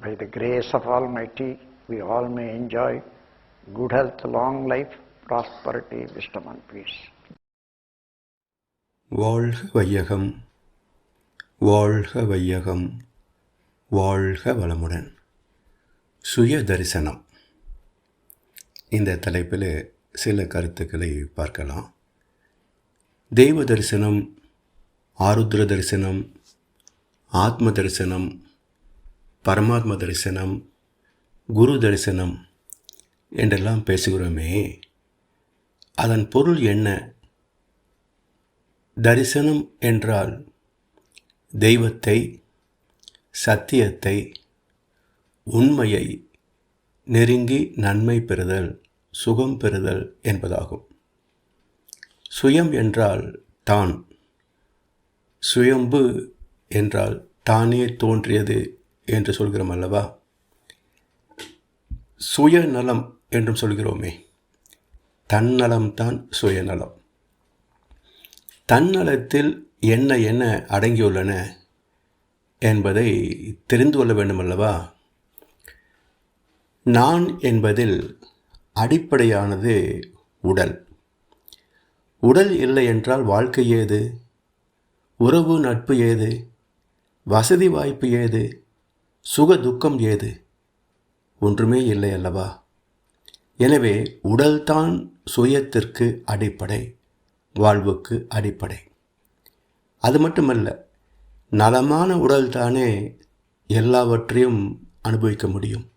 by the grace of Almighty, we all may enjoy good health, long life, prosperity, wisdom, and peace. வாழ்க வையகம் வாழ்க வையகம் வாழ்க வளமுடன். சுய தரிசனம். இந்த தலைப்பில் சில கருத்துக்களை பார்க்கலாம். தெய்வ தரிசனம் ஆருத்ர தரிசனம் ஆத்ம தரிசனம் பரமாத்ம தரிசனம் குரு தரிசனம் என்றெல்லாம் பேசுகிறோமே அதன் பொருள் என்ன? தரிசனம் என்றால் தெய்வத்தை சத்தியத்தை உண்மையை நெருங்கி நன்மை பெறுதல் சுகம் பெறுதல் என்பதாகும். சுயம் என்றால் தான். சுயம்பு என்றால் தானே தோன்றியது என்று சொல்கிறோம் அல்லவா? சுயநலம் என்றும் சொல்கிறோமே. தன்னலம்தான் சுயநலம். தன்னலத்தில் என்ன என்ன அடங்கியுள்ளன என்பதை தெரிந்து கொள்ள வேண்டுமல்லவா நான் என்பதில் அடிப்படையானது உடல். உடல் இல்லை என்றால் வாழ்க்கை ஏது? உறவு நட்பு ஏது? வசதி வாய்ப்பு ஏது? சுக துக்கம் ஏது? ஒன்றுமே இல்லை அல்லவா? எனவே உடல்தான் சுயத்திற்கு அடிப்படை வாழ்வுக்கு அடிப்படை. அது மட்டுமல்ல நலமான உடல்தானே எல்லாவற்றையும் அனுபவிக்க முடியும்.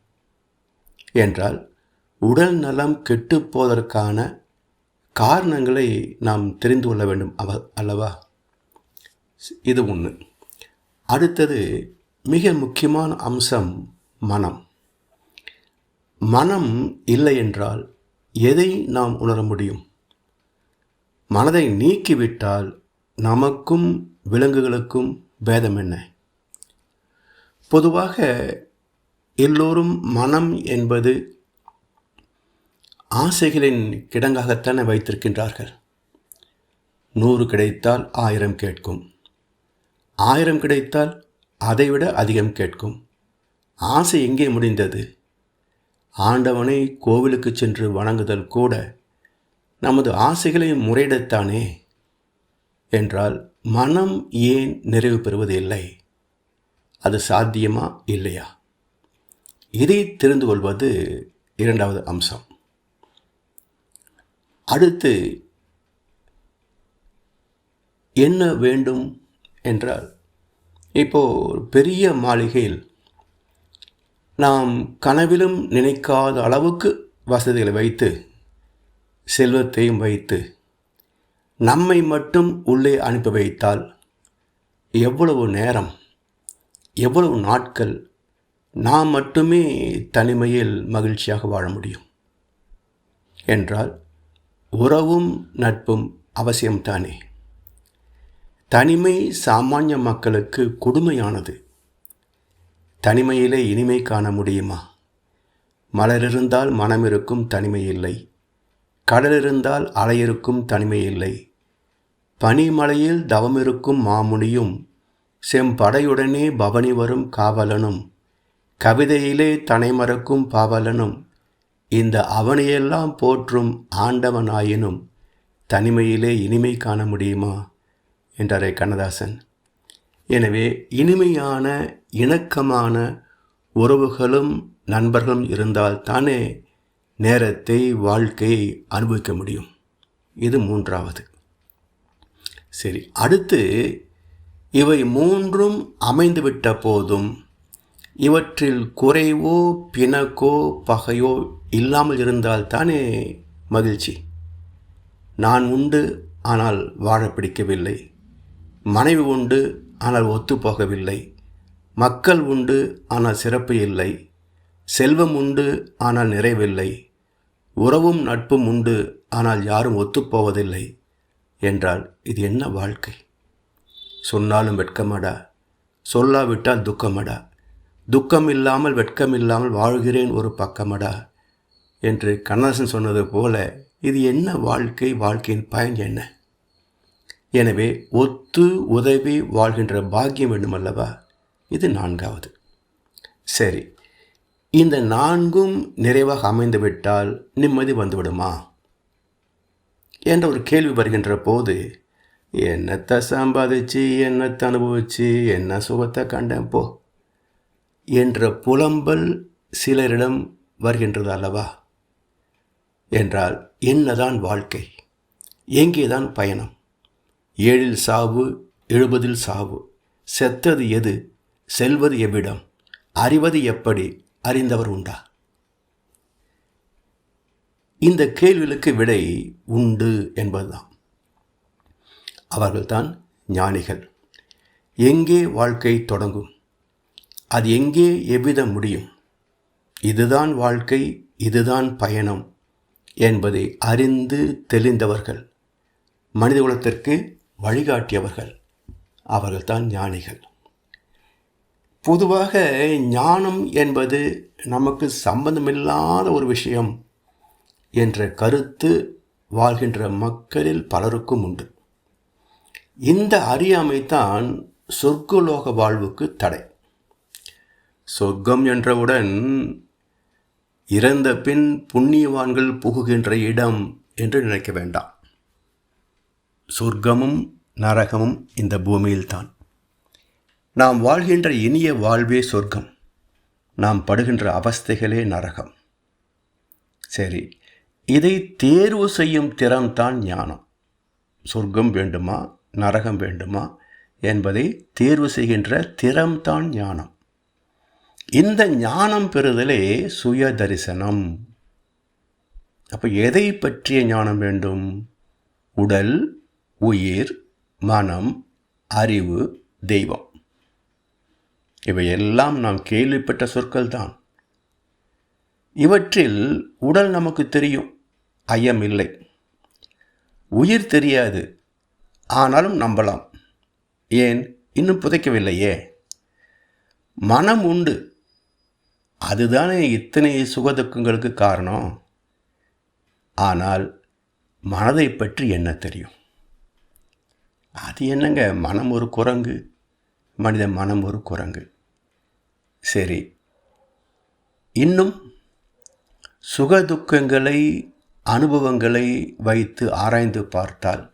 என்றால் உடல் நலம் கெட்டுப்போவதற்கான காரணங்களை நாம் தெரிந்து கொள்ள வேண்டும் அவ அல்லவா? இது ஒன்று அடுத்தது மிக முக்கியமான அம்சம் மனம். மனம் இல்லை என்றால் எதை நாம் உணர முடியும்? மனதை நீக்கிவிட்டால் நமக்கும் விலங்குகளுக்கும் பேதம் என்ன? பொதுவாக எல்லோரும் மனம் என்பது ஆசைகளின் கிடங்காகத்தானே வைத்திருக்கின்றார்கள். நூறு கிடைத்தால் ஆயிரம் கேட்கும். ஆயிரம் கிடைத்தால் அதைவிட அதிகம் கேட்கும். ஆசை எங்கே முடிந்தது? ஆண்டவனை கோவிலுக்கு சென்று வணங்குதல் கூட நமது ஆசைகளை முறையிடத்தானே? என்றால் மனம் ஏன் நிறைவு பெறுவது இல்லை? அது சாத்தியமா இல்லையா? இதை தெரிந்து கொள்வது இரண்டாவது அம்சம். அடுத்து என்ன வேண்டும் என்றால் இப்போது பெரிய மாளிகையில் நாம் கனவிலும் நினைக்காத அளவுக்கு வசதிகளை வைத்து செல்வத்தையும் வைத்து நம்மை மட்டும் உள்ளே அனுப்பி வைத்தால் எவ்வளவு நேரம் எவ்வளவு நாட்கள் நாம் மட்டுமே தனிமையில் மகிழ்ச்சியாக வாழ முடியும்? என்றால் உறவும் நட்பும் அவசியம்தானே. தனிமை சாமானிய மக்களுக்கு கொடுமையானது. தனிமையிலே இனிமை காண முடியுமா? மலர் இருந்தால் மனம் இருக்கும் தனிமை இல்லை கடல் இருந்தால் அலையிருக்கும் தனிமை இல்லை பனிமலையில் தவம் இருக்கும் மாமுனியும் செம்படையுடனே பவனி வரும் காவலனும் கவிதையிலே தனை மறக்கும் பாவலனும் இந்த அவனையெல்லாம் போற்றும் ஆண்டவனாயினும் தனிமையிலே இனிமை காண முடியுமா? என்றாரே கண்ணதாசன். எனவே இனிமையான இணக்கமான உறவுகளும் நண்பர்களும் இருந்தால் தானே நேரத்தை வாழ்க்கையை அனுபவிக்க முடியும். இது மூன்றாவது. சரி அடுத்து இவை மூன்றும் அமைந்துவிட்ட போதும் இவற்றில் குறைவோ பிணக்கோ பகையோ இல்லாமல் இருந்தால் தானே மகிழ்ச்சி. நான் உண்டு ஆனால் வாழ பிடிக்கவில்லை. மனைவி உண்டு ஆனால் ஒத்துப்போகவில்லை. மக்கள் உண்டு ஆனால் சிறப்பு இல்லை. செல்வம் உண்டு ஆனால் நிறைவில்லை. உறவும் நட்பும் உண்டு ஆனால் யாரும் ஒத்துப்போவதில்லை என்றால் இது என்ன வாழ்க்கை? சொன்னாலும் வெட்கமடா. சொல்லாவிட்டால் துக்கமடா. துக்கம் இல்லாமல் வெட்கம் இல்லாமல் வாழ்கிறேன் ஒரு பக்கமடா என்று கண்ணதாசன் சொன்னது போல இது என்ன வாழ்க்கை? வாழ்க்கையின் பயன் என்ன? எனவே ஒத்து உதவி வாழ்கின்ற பாக்கியம் வேண்டுமல்லவா? இது நான்காவது. சரி இந்த நான்கும் நிறைவாக அமைந்துவிட்டால் நிம்மதி வந்துவிடுமா? என்ற ஒரு கேள்வி வருகின்ற போது என்னத்தை சம்பாதிச்சு என்னத்தை அனுபவிச்சு என்ன சுகத்தை கண்டேன் போ என்ற புலம்பல் சிலரிடம் வருகின்றது அல்லவா? என்றால் என்னதான் வாழ்க்கை எங்கேதான் பயணம்? ஏழில் சாவு எழுபதில் சாவு. செத்தது எது? செல்வது எவ்விடம்? அறிவது எப்படி அறிந்தவர் உண்டா? இந்த கேள்விகளுக்கு விடை உண்டு என்பதுதான். அவர்கள்தான் ஞானிகள். எங்கே வாழ்க்கை தொடங்கும்? அது எங்கே எவ்விதம் முடியும்? இதுதான் வாழ்க்கை இதுதான் பயணம் என்பதை அறிந்து தெளிந்தவர்கள். மனிதகுலத்திற்கு வழிகாட்டியவர்கள். அவர்கள்தான் ஞானிகள். பொதுவாக ஞானம் என்பது நமக்கு சம்பந்தமில்லாத ஒரு விஷயம் என்ற கருத்து வாழ்கின்ற மக்களில் பலருக்கும் உண்டு. இந்த அறியாமைத்தான் சொர்க்கலோக வாழ்வுக்கு தடை. சொர்க்கம் என்றவுடன் இறந்த பின் புண்ணியவான்கள் புகுகின்ற இடம் என்று நினைக்க வேண்டாம். சொர்க்கமும் நரகமும் இந்த பூமியில்தான். நாம் வாழ்கின்ற இனிய வாழ்வே சொர்க்கம். நாம் படுகின்ற அவஸ்தைகளே நரகம். சரி இதை தேர்வு செய்யும் திறம்தான் ஞானம். சொர்க்கம் வேண்டுமா நரகம் வேண்டுமா என்பதை தேர்வு செய்கின்ற திறம்தான் ஞானம். இந்த ஞானம் பெறுதலே சுய தரிசனம். அப்போ எதை பற்றிய ஞானம் வேண்டும்? உடல் உயிர் மனம் அறிவு தெய்வம். இவையெல்லாம் நாம் கேள்விப்பட்ட சொற்கள் தான் இவற்றில் உடல் நமக்கு தெரியும் ஐயம் இல்லை. உயிர் தெரியாது ஆனாலும் நம்பலாம். ஏன்? இன்னும் புதைக்கவில்லையே. மனம் உண்டு. அதுதானே இத்தனை சுகதுக்கங்களுக்கு காரணம்? ஆனால் மனதை பற்றி என்ன தெரியும்? அது என்னங்க? மனம் ஒரு குரங்கு. மனித மனம் ஒரு குரங்கு. சரி. இன்னும் சுகதுக்கங்களை அனுபவங்களை வைத்து ஆராய்ந்து பார்த்தால்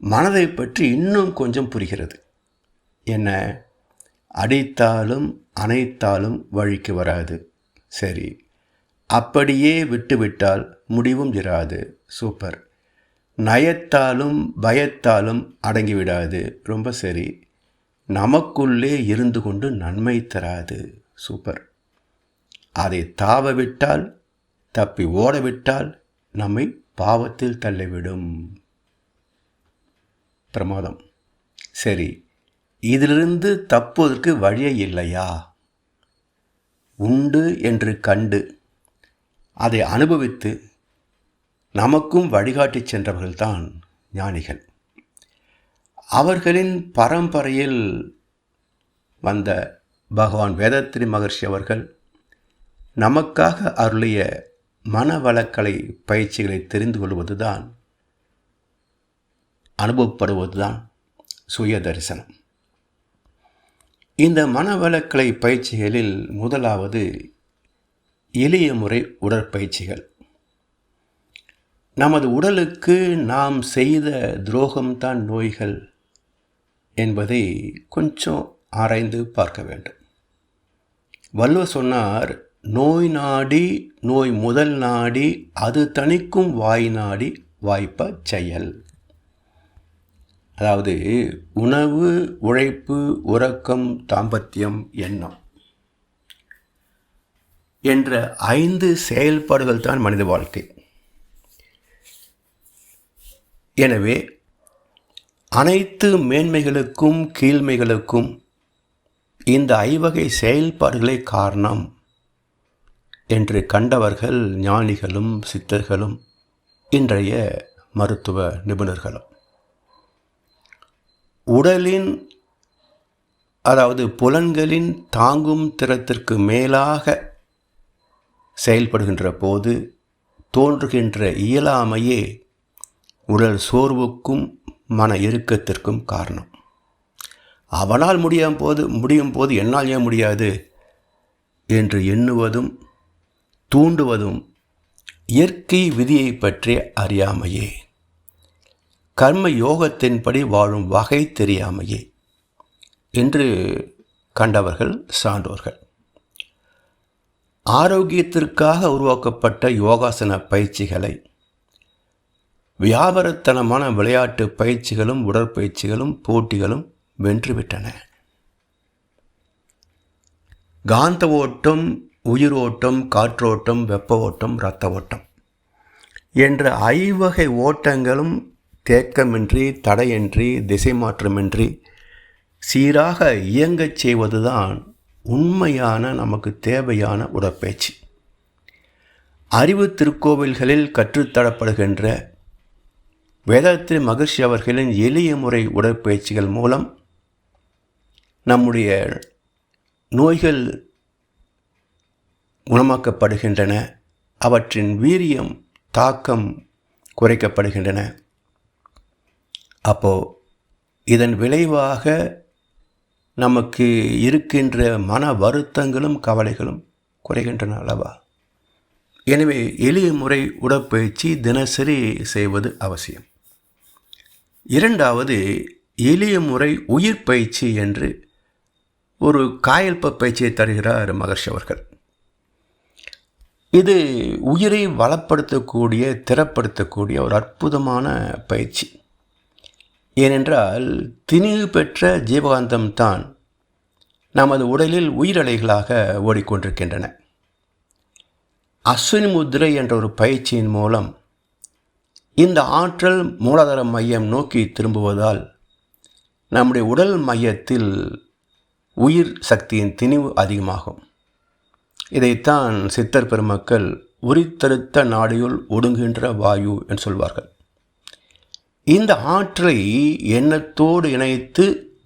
மனதை பற்றி இன்னும் கொஞ்சம் புரிகிறது. என்ன? அடித்தாலும் அணைத்தாலும் வழிக்கு வராது. சரி. அப்படியே விட்டுவிட்டால் முடிவும் இராது. சூப்பர். நயத்தாலும் பயத்தாலும் அடங்கிவிடாது. ரொம்ப சரி. நமக்குள்ளே இருந்து கொண்டு நன்மை தராது. சூப்பர். அதை தாவ விட்டால் தப்பி ஓடவிட்டால் நம்மை பாவத்தில் தள்ளிவிடும். பிரமாதம். சரி. இதிலிருந்து தப்புவதற்கு வழியே இல்லையா? உண்டு என்று கண்டு அதை அனுபவித்து நமக்கும் வழிகாட்டி சென்றவர்கள்தான் ஞானிகள். அவர்களின் பரம்பரையில் வந்த பகவான் வேதத்திரி மகர்ஷி அவர்கள் நமக்காக அருளிய மனவளக்கலை பயிற்சிகளை தெரிந்து கொள்வதுதான் அனுபவப்படுவதுதான் சுய தரிசனம். இந்த மனவளக்கலை பயிற்சிகளில் முதலாவது எளிய முறை உடற்பயிற்சிகள். நமது உடலுக்கு நாம் செய்த துரோகம்தான் நோய்கள் என்பதை கொஞ்சம் ஆராய்ந்து பார்க்க வேண்டும். வள்ளுவர் சொன்னார் நோய் நாடி நோய் முதல் நாடி அது தணிக்கும் வாய் நாடி வாய்ப்ப செயல். அதாவது உணவு உழைப்பு உறக்கம் தாம்பத்தியம் எண்ணம் என்ற ஐந்து செயல்பாடுகள் தான் மனித வாழ்க்கை. எனவே அனைத்து மேன்மைகளுக்கும் கீழ்மைகளுக்கும் இந்த ஐவகை செயல்பாடுகளே காரணம் என்று கண்டவர்கள் ஞானிகளும் சித்தர்களும் இன்றைய மருத்துவ நிபுணர்களும். உடலின் அதாவது புலன்களின் தாங்கும் திறத்திற்கு மேலாக செயல்படுகின்ற போது தோன்றுகின்ற இயலாமையே உடல் சோர்வுக்கும் மன இறுக்கத்திற்கும் காரணம். அவனால் முடியும் போது முடியும் போது என்னால் ஏன் முடியாது? என்று எண்ணுவதும் தூண்டுவதும் இயற்கை விதியை பற்றி அறியாமையே. கர்ம யோகத்தின்படி வாழும் வகை தெரியாமையே என்று கண்டவர்கள் சான்றோர்கள். ஆரோக்கியத்திற்காக உருவாக்கப்பட்ட யோகாசன பயிற்சிகளை வியாபாரத்தனமான விளையாட்டு பயிற்சிகளும் உடற்பயிற்சிகளும் போட்டிகளும் வென்றுவிட்டன. காந்த ஓட்டம் உயிர் ஓட்டம் காற்றோட்டம் வெப்ப ஓட்டம் இரத்த ஓட்டம் என்ற ஐவகை ஓட்டங்களும் தேக்கமின்றி தடையின்றி திசை மாற்றமின்றி சீராக இயங்கச் செய்வதுதான் உண்மையான நமக்கு தேவையான உடற்பயிற்சி. அறிவு திருக்கோவில்களில் கற்றுத்தரப்படுகின்ற வேதாத்திரி மகிழ்ச்சி அவர்களின் எளிய முறை உடற்பயிற்சிகள் மூலம் நம்முடைய நோய்கள் குணமாக்கப்படுகின்றன அவற்றின் வீரியம் தாக்கம் குறைக்கப்படுகின்றன. அப்போது இதன் விளைவாக நமக்கு இருக்கின்ற மன வருத்தங்களும் கவலைகளும் குறைகின்றன அல்லவா? எனவே எளிய முறை உடற்பயிற்சி தினசரி செய்வது அவசியம். இரண்டாவது எளிய முறை உயிர் பயிற்சி என்று ஒரு காயல்ப பயிற்சியை தருகிறார் மகர்ஷி அவர்கள். இது உயிரை வளப்படுத்தக்கூடிய திறப்படுத்தக்கூடிய ஒரு அற்புதமான பயிற்சி. ஏனென்றால் திணிவு பெற்ற ஜீவகாந்தம் தான் நமது உடலில் உயிரலைகளாக ஓடிக்கொண்டிருக்கின்றன. அஸ்வினி முத்திரை என்ற ஒரு பயிற்சியின் மூலம் இந்த ஆற்றல் மூலாதார மையம் நோக்கி திரும்புவதால் நம்முடைய உடல் மையத்தில் உயிர் சக்தியின் திணிவு அதிகமாகும். இதைத்தான் சித்தர் பெருமக்கள் உரித்தெடுத்த நாடியுள் ஒடுங்குகின்ற வாயு என்று சொல்வார்கள். இந்த ஆற்றலை எண்ணத்தோடு இணைத்து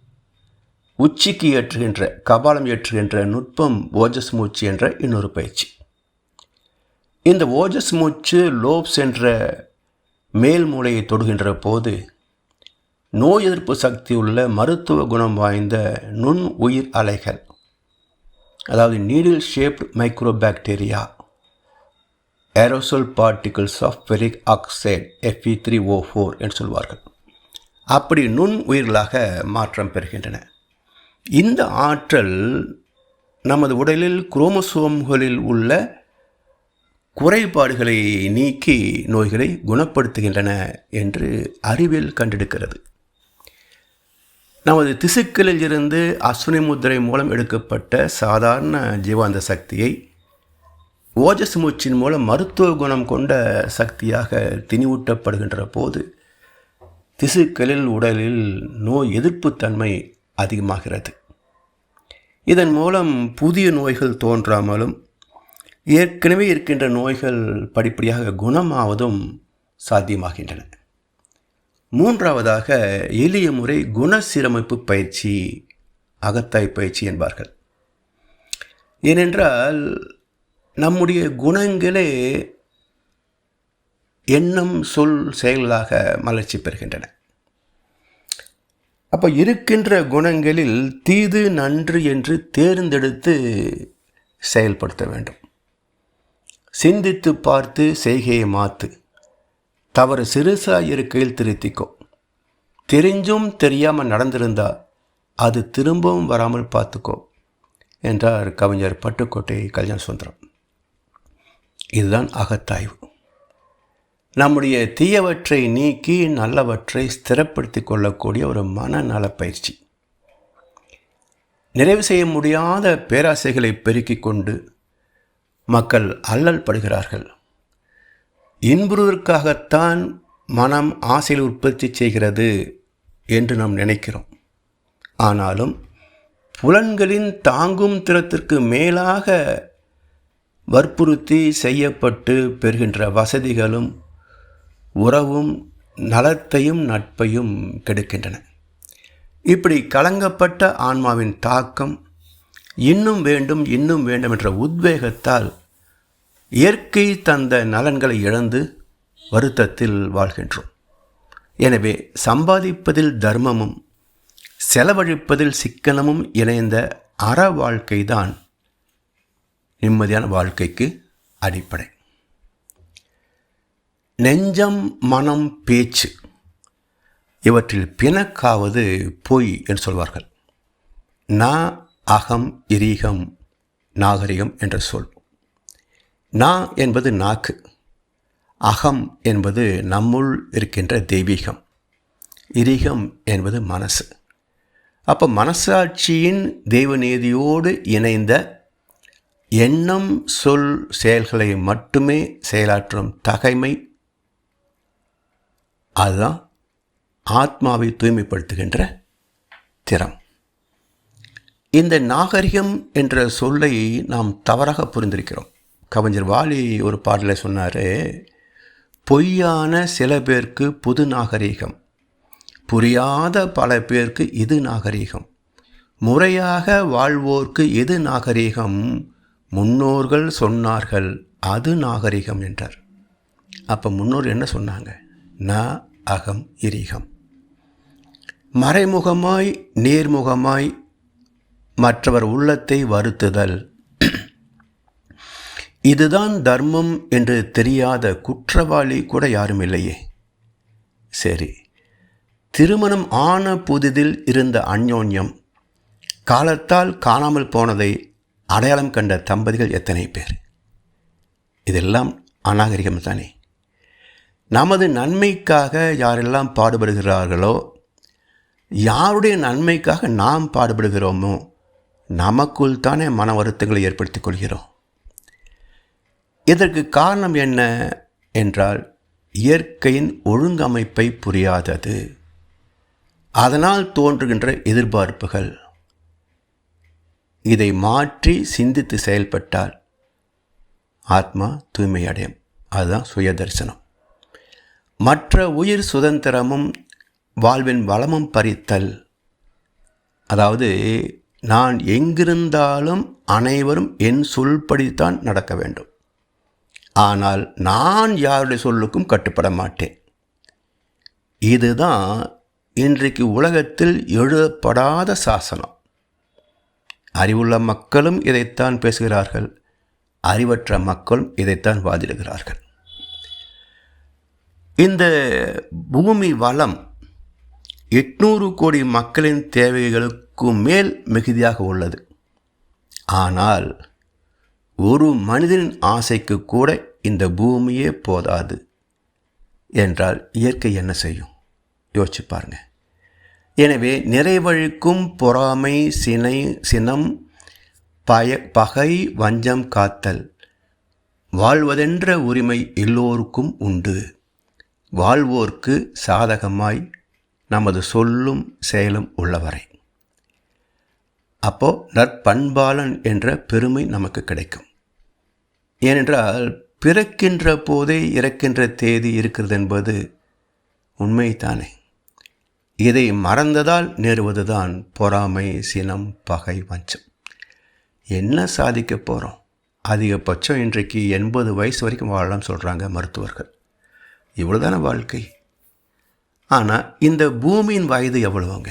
உச்சிக்கு ஏற்றுகின்ற கபாலம் ஏற்றுகின்ற நுட்பம் ஓஜஸ் மூச்சு என்ற இன்னொரு பயிற்சி. இந்த ஓஜஸ் மூச்சு லோப்ஸ் என்ற மேல் மூளையை தொடுகின்ற போது நோய் எதிர்ப்பு சக்தி உள்ள மருத்துவ குணம் வாய்ந்த நுண் உயிர் அலைகள் அதாவது needle shaped microbacteria aerosol particles of ferric oxide F E three O four என்று சொல்வார்கள். அப்படி நுண் உயிர்களாக மாற்றம் பெறுகின்றன. இந்த ஆற்றல் நமது உடலில் குரோமசோம்களில் உள்ள குறைபாடுகளை நீக்கி நோய்களை குணப்படுத்துகின்றன என்று அறிவியல் கண்டெடுக்கிறது நமது திசுக்களில் இருந்து அஸ்வினி முத்திரை மூலம் எடுக்கப்பட்ட சாதாரண ஜீவாந்த சக்தியை ஓஜஸ் மூச்சின் மூலம் மருத்துவ குணம் கொண்ட சக்தியாக திணிவூட்டப்படுகின்ற போது திசுக்களில் உடலில் நோய் எதிர்ப்புத்தன்மை அதிகமாகிறது. இதன் மூலம் புதிய நோய்கள் தோன்றாமலும் ஏற்கனவே இருக்கின்ற நோய்கள் படிப்படியாக குணமாவதும் சாத்தியமாகின்றன. மூன்றாவதாக எளிய முறை குணசீரமைப்பு பயிற்சி அகத்தாய் பயிற்சி என்பார்கள். ஏனென்றால் நம்முடைய குணங்களே எண்ணம் சொல் செயல்களாக மலர்ச்சி பெறுகின்றன. அப்போ இருக்கின்ற குணங்களில் தீது நன்று என்று தேர்ந்தெடுத்து செயல்படுத்த வேண்டும். சிந்தித்து பார்த்து செய்கையை மாற்று தவறு சிறுசாக இருக்கையில் திருத்திக்கோ. தெரிஞ்சும் தெரியாமல் நடந்திருந்தா அது திரும்பவும் வராமல் பார்த்துக்கோ என்றார் கவிஞர் பட்டுக்கோட்டை கல்யாண சுந்தரம் இதுதான் அகத்தாய்வு. நம்முடைய தீயவற்றை நீக்கி நல்லவற்றை ஸ்திரப்படுத்தி கொள்ளக்கூடிய ஒரு மனநல பயிற்சி. நிறைவு செய்ய முடியாத பேராசைகளை பெருக்கிக் கொண்டு மக்கள் அல்லல் படுகிறார்கள். இன்புறுவதற்காகத்தான் மனம் ஆசையில் உற்பத்தி செய்கிறது என்று நாம் நினைக்கிறோம். ஆனாலும் புலன்களின் தாங்கும் திறத்திற்கு மேலாக வற்புறுத்தி செய்யப்பட்டு பெறுகின்ற வசதிகளும் உறவும் நலத்தையும் நட்பையும் கெடுக்கின்றன. இப்படி கலங்கப்பட்ட ஆன்மாவின் தாக்கம் இன்னும் வேண்டும் இன்னும் வேண்டும் என்ற உத்வேகத்தால் இயற்கை தந்த நலன்களை இழந்து வருத்தத்தில் வாழ்கின்றோம். எனவே சம்பாதிப்பதில் தர்மமும் செலவழிப்பதில் சிக்கனமும் இணைந்த அற வாழ்க்கைதான் நிம்மதியான வாழ்க்கைக்கு அடிப்படை. நெஞ்சம் மனம் பேச்சு இவற்றில் பிணக்காவது பொய் என்று சொல்வார்கள். நான் அகம் இரீகம் நாகரிகம் என்ற சொல். நா என்பது நாக்கு அகம் என்பது நம்முள் இருக்கின்ற தெய்வீகம் இரீகம் என்பது மனசு. அப்போ மனசாட்சியின் தெய்வநீதியோடு இணைந்த எண்ணம் சொல் செயல்களை மட்டுமே செயலாற்றும் தகைமை அதுதான் ஆத்மாவை தூய்மைப்படுத்துகின்ற திறம். இந்த நாகரிகம் என்ற சொல்லை நாம் தவறாக புரிந்திருக்கிறோம். கவிஞர் வாலி ஒரு பாடலில் சொன்னார் பொய்யான சில பேருக்கு புது நாகரீகம் புரியாத பல பேருக்கு இது நாகரீகம் முறையாக வாழ்வோர்க்கு எது நாகரீகம் முன்னோர்கள் சொன்னார்கள் அது நாகரிகம் என்றார். அப்போ முன்னோர் என்ன சொன்னாங்க? ந அகம் இரீகம். மறைமுகமாய் நேர்முகமாய் மற்றவர் உள்ளத்தை வருத்துதல். இதுதான் தர்மம் என்று தெரியாத குற்றவாளி கூட யாரும் இல்லையே. சரி. திருமணம் ஆன புதிதில் இருந்த அந்யோன்யம் காலத்தால் காணாமல் போனதை அடையாளம் கண்ட தம்பதிகள் எத்தனை பேர்? இதெல்லாம் அநாகரிகம் தானே. நமது நன்மைக்காக யாரெல்லாம் பாடுபடுகிறார்களோ யாருடைய நன்மைக்காக நாம் பாடுபடுகிறோமோ நமக்குள் தானே மன வருத்தங்களை ஏற்படுத்திக் கொள்கிறோம். இதற்கு காரணம் என்ன என்றால் இயற்கையின் ஒழுங்கமைப்பை புரியாதது. அதனால் தோன்றுகின்ற எதிர்பார்ப்புகள். இதை மாற்றி சிந்தித்து செயல்பட்டால் ஆத்மா தூய்மை அடையும் அதுதான் சுய தரிசனம் மற்ற உயிர் சுதந்திரமும் வாழ்வின் வளமும் பறித்தல். அதாவது நான் எங்கிருந்தாலும் அனைவரும் என் சொல்படித்தான் நடக்க வேண்டும். ஆனால் நான் யாருடைய சொல்லுக்கும் கட்டுப்பட மாட்டேன். இதுதான் இன்றைக்கு உலகத்தில் எழுதப்படாத சாசனம். அறிவுள்ள மக்களும் இதைத்தான் பேசுகிறார்கள். அறிவற்ற மக்களும் இதைத்தான் வாதிடுகிறார்கள். இந்த பூமி வளம் எட்நூறு கோடி மக்களின் தேவைகளுக்கு மேல் மிகுதியாக உள்ளது. ஆனால் ஒரு மனிதனின் ஆசைக்கு கூட இந்த பூமியே போதாது என்றால் இயற்கை என்ன செய்யும்? யோசிச்சு பாருங்க. எனவே நிறைவழிக்கும் பொறாமை சினை சினம் பய பகை வஞ்சம் காத்தல் வாழ்வதென்ற உரிமை எல்லோருக்கும் உண்டு. வாழ்வோர்க்கு சாதகமாய் நமது சொல்லும் செயலும் உள்ளவரை. அப்போ நற்பண்பாளன் என்ற பெருமை நமக்கு கிடைக்கும். ஏனென்றால் பிறக்கின்ற போதே இறக்கின்ற தேதி இருக்கிறது என்பது உண்மைதானே. இதை மறந்ததால் நேருவதுதான் பொறாமை சினம் பகை வஞ்சம். என்ன சாதிக்க போகிறோம் அதிகபட்சம் இன்றைக்கு எண்பது வயசு வரைக்கும் வாழலாம் சொல்கிறாங்க மருத்துவர்கள். இவ்வளோதான வாழ்க்கை? ஆனால் இந்த பூமியின் வயது எவ்வளவுங்க?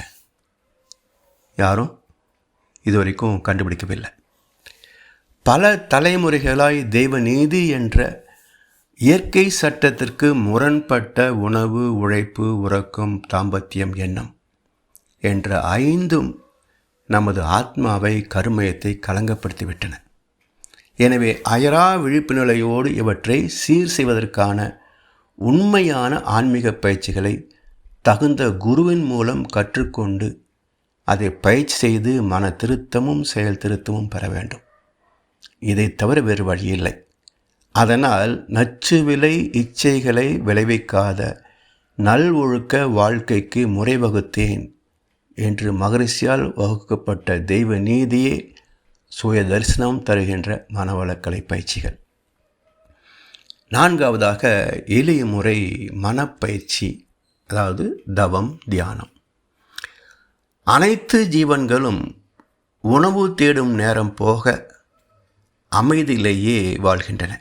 யாரும்? இதுவரைக்கும் கண்டுபிடிக்கவில்லை. பல தலைமுறைகளாய் தெய்வநீதி என்ற இயற்கை சட்டத்திற்கு முரண்பட்ட உணவு உழைப்பு உறக்கம் தாம்பத்தியம் எண்ணம் என்ற ஐந்தும் நமது ஆத்மாவை கருமயத்தை கலங்கப்படுத்திவிட்டன எனவே அயரா விழிப்பு நிலையோடு இவற்றை சீர் செய்வதற்கான உண்மையான ஆன்மீக பயிற்சிகளை தகுந்த குருவின் மூலம் கற்றுக்கொண்டு அதை பயிற்சி செய்து மன திருத்தமும் செயல் திருத்தமும் பெற வேண்டும். இதை தவிர வேறு வழி இல்லை. அதனால் நச்சு விலை இச்சைகளை விளைவிக்காத நல் ஒழுக்க வாழ்க்கைக்கு முறை வகுத்தேன் என்று மகரிஷியால் வகுக்கப்பட்ட தெய்வ நீதியே சுய தரிசனம் தருகின்ற மனவளக்கலை பயிற்சிகள். நான்காவதாக எளிய முறை மனப்பயிற்சி அதாவது தவம் தியானம். அனைத்து ஜீவன்களும் உணவு தேடும் நேரம் போக அமைதியிலேயே வாழ்கின்றன.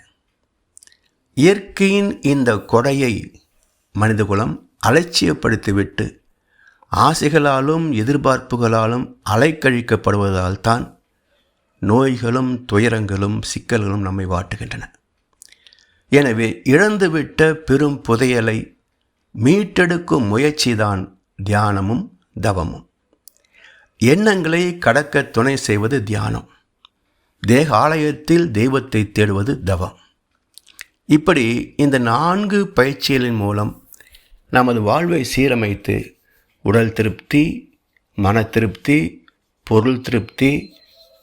இயற்கையின் இந்த கொடையை மனிதகுலம் அலட்சியப்படுத்திவிட்டு ஆசைகளாலும் எதிர்பார்ப்புகளாலும் அலைக்கழிக்கப்படுவதால் தான் நோய்களும் துயரங்களும் சிக்கல்களும் நம்மை வாட்டுகின்றன. எனவே இழந்துவிட்ட பெரும் புதையலை மீட்டெடுக்கும் முயற்சிதான் தியானமும் தவமும். எண்ணங்களை கடக்க துணை செய்வது தியானம். தேக ஆலயத்தில் தெய்வத்தை தேடுவது தவம். இப்படி இந்த நான்கு பயிற்சிகளின் மூலம் நமது வாழ்வை சீரமைத்து உடல் திருப்தி மன திருப்தி பொருள் திருப்தி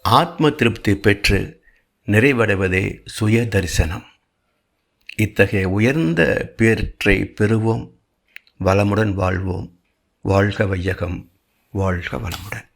ஆத்ம திருப்தி பெற்று நிறைவடைவதே சுய தரிசனம். இத்தகைய உயர்ந்த பேற்றை பெறுவோம். வளமுடன் வாழ்வோம். வாழ்க வையகம். வாழ்க வளமுடன்.